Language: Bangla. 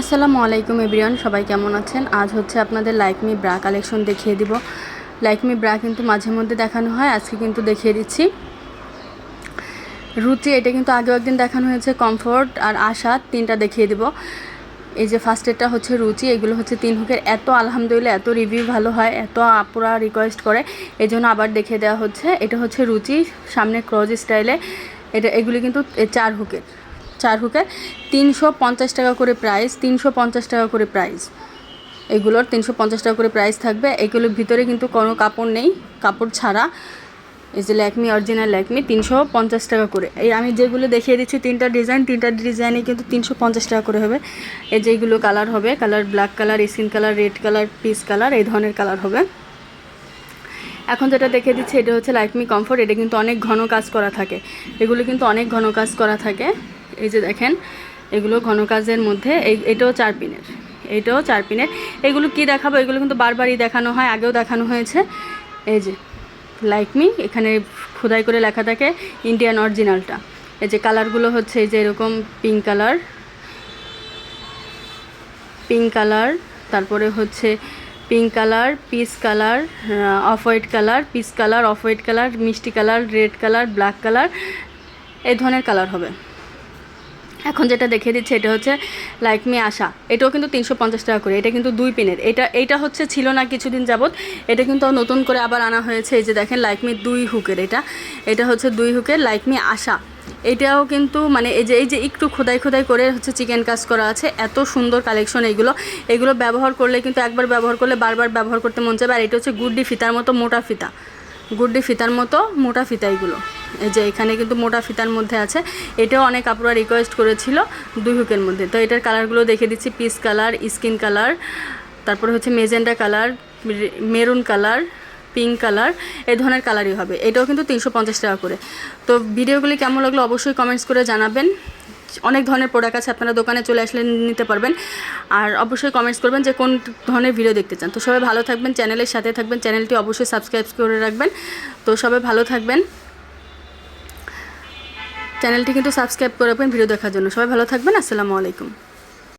আসসালামু আলাইকুম এভরিওয়ান, সবাই কেমন আছেন? আজ হচ্ছে আপনাদের লাইকমি ব্রা কালেকশন দেখিয়ে দিব। লাইকমি ব্রা কিন্তু মাঝে মধ্যে দেখানো হয়, আজকে কিন্তু দেখিয়ে দিচ্ছি। রুচি, এটা কিন্তু আগেও একদিন দেখানো হয়েছে কমফোর্ট আর আশা, তিনটা দেখিয়ে দিব। এই যে ফার্স্ট এটা হচ্ছে রুচি, এগুলো হচ্ছে তিন হুকের। এত আলহামদুলিল্লাহ, এত রিভিউ ভালো হয়, এত আপুরা রিকোয়েস্ট করে এই জন্য আবার দেখিয়ে দেওয়া হচ্ছে। এটা হচ্ছে রুচি, সামনে ক্রজ স্টাইলে এটা, এগুলি কিন্তু চার হুকের। চার হুকের তিনশো পঞ্চাশ টাকা করে প্রাইস তিনশো পঞ্চাশ টাকা করে প্রাইস এগুলোর তিনশো পঞ্চাশ টাকা করে প্রাইস থাকবে। এগুলোর ভিতরে কিন্তু কোনো কাপড় নেই। কাপড় ছাড়া এই যে ল্যাকমি অরিজিনাল ল্যাকমি, তিনশো পঞ্চাশ টাকা করে। এই আমি যেগুলো দেখিয়ে দিচ্ছি, তিনটা ডিজাইন তিনটা ডিজাইনে কিন্তু তিনশো পঞ্চাশ টাকা করে হবে। এই যেগুলো কালার হবে colour black colour skin colour red colour peach colour এই ধরনের কালার হবে। এখন যেটা দেখে দিচ্ছি, এটা হচ্ছে লাইকমি কমফোর্ট এটা কিন্তু অনেক ঘন কাজ করা থাকে। এগুলো কিন্তু অনেক ঘন কাজ করা থাকে। এই যে দেখেন, এগুলো ঘন কাজের মধ্যে, এই, এটাও চার পিনের, এটাও চার পিনের। এগুলো কি দেখাবো? এগুলো কিন্তু বারবারই দেখানো হয়, আগেও দেখানো হয়েছে। এই যে লাইক মি এখানে খোদাই করে লেখা থাকে ইন্ডিয়ান অরিজিনালটা এই যে কালারগুলো হচ্ছে এই যে এরকম পিঙ্ক কালার পিঙ্ক কালার তারপরে হচ্ছে pink colour peach colour off white colour peach colour off white colour মিষ্টি colour red colour black colour এই ধরনের কালার হবে। এখন যেটা দেখিয়ে দিচ্ছে, এটা হচ্ছে লাইক মি আশা এটাও কিন্তু তিনশো পঞ্চাশ টাকা করে, এটা কিন্তু দুই পিনের। এটা এটা হচ্ছে ছিল না কিছুদিন যাবৎ, এটা কিন্তু নতুন করে আবার আনা হয়েছে। এই যে দেখেন লাইক মি দুই হুকের এটা। এটা হচ্ছে দুই হুকের লাইক মি আশা এটাও কিন্তু মানে এই যে এই যে একটু খোদাই খোদাই করে হচ্ছে চিকেন কাজ করা আছে, এত সুন্দর কালেকশন এগুলো। এগুলো ব্যবহার করলে কিন্তু একবার ব্যবহার করলে বারবার ব্যবহার করতে মন চাইবে। আর এটা হচ্ছে গুড্ডি ফিতার মতো মোটা ফিতা। গুড্ডি ফিতার মতো মোটা ফিতা এগুলো। যে এখানে কিন্তু মোটা ফিতার মধ্যে আছে। এটাও অনেক আপুরা রিকোয়েস্ট করেছিল দুই হুকের মধ্যে। তো এটার কালারগুলো দেখে দিচ্ছি পিস কালার স্কিন কালার তারপরে হচ্ছে magenta colour maroon colour pink colour এই ধরনের কালারই হবে। এটাও কিন্তু তিনশো পঞ্চাশ টাকা করে। তো ভিডিওগুলি কেমন লাগল অবশ্যই কমেন্টস করে জানাবেন। অনেক ধরনের প্রোডাক্ট আছে, আপনারা দোকানে চলে আসলে নিতে পারবেন। আর অবশ্যই কমেন্টস করবেন যে কোন ধরনের ভিডিও দেখতে চান। তো সবাই ভালো থাকবেন চ্যানেলের সাথে থাকবেন চ্যানেলটি অবশ্যই সাবস্ক্রাইব করে রাখবেন। তো সবাই ভালো থাকবেন। চ্যানেলটি কিন্তু সাবস্ক্রাইব করে রাখবেন ভিডিও দেখার জন্য। সবাই ভালো থাকবেন আসসালামু আলাইকুম।